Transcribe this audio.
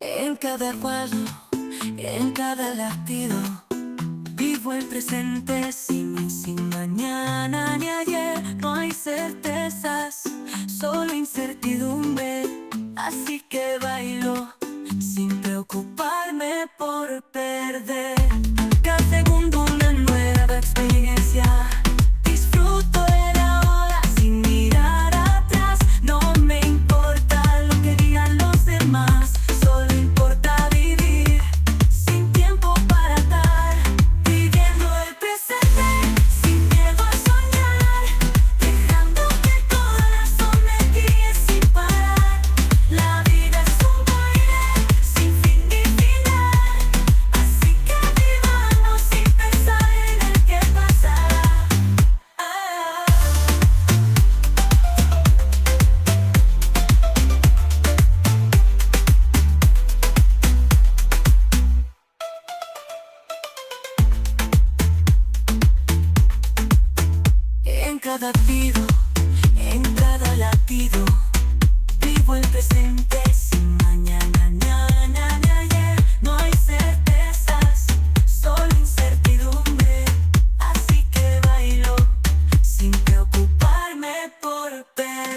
En cada cuadro, en cada latido, vivo el presente sin, sin mañana ni ayer. No hay certezas, solo incertidumbre. Así que bailo sin en cada tiro, en cada latido. Vivo el presente sin mañana, na, ayer. No hay certezas, solo incertidumbre. Así que bailo sin preocuparme por ver.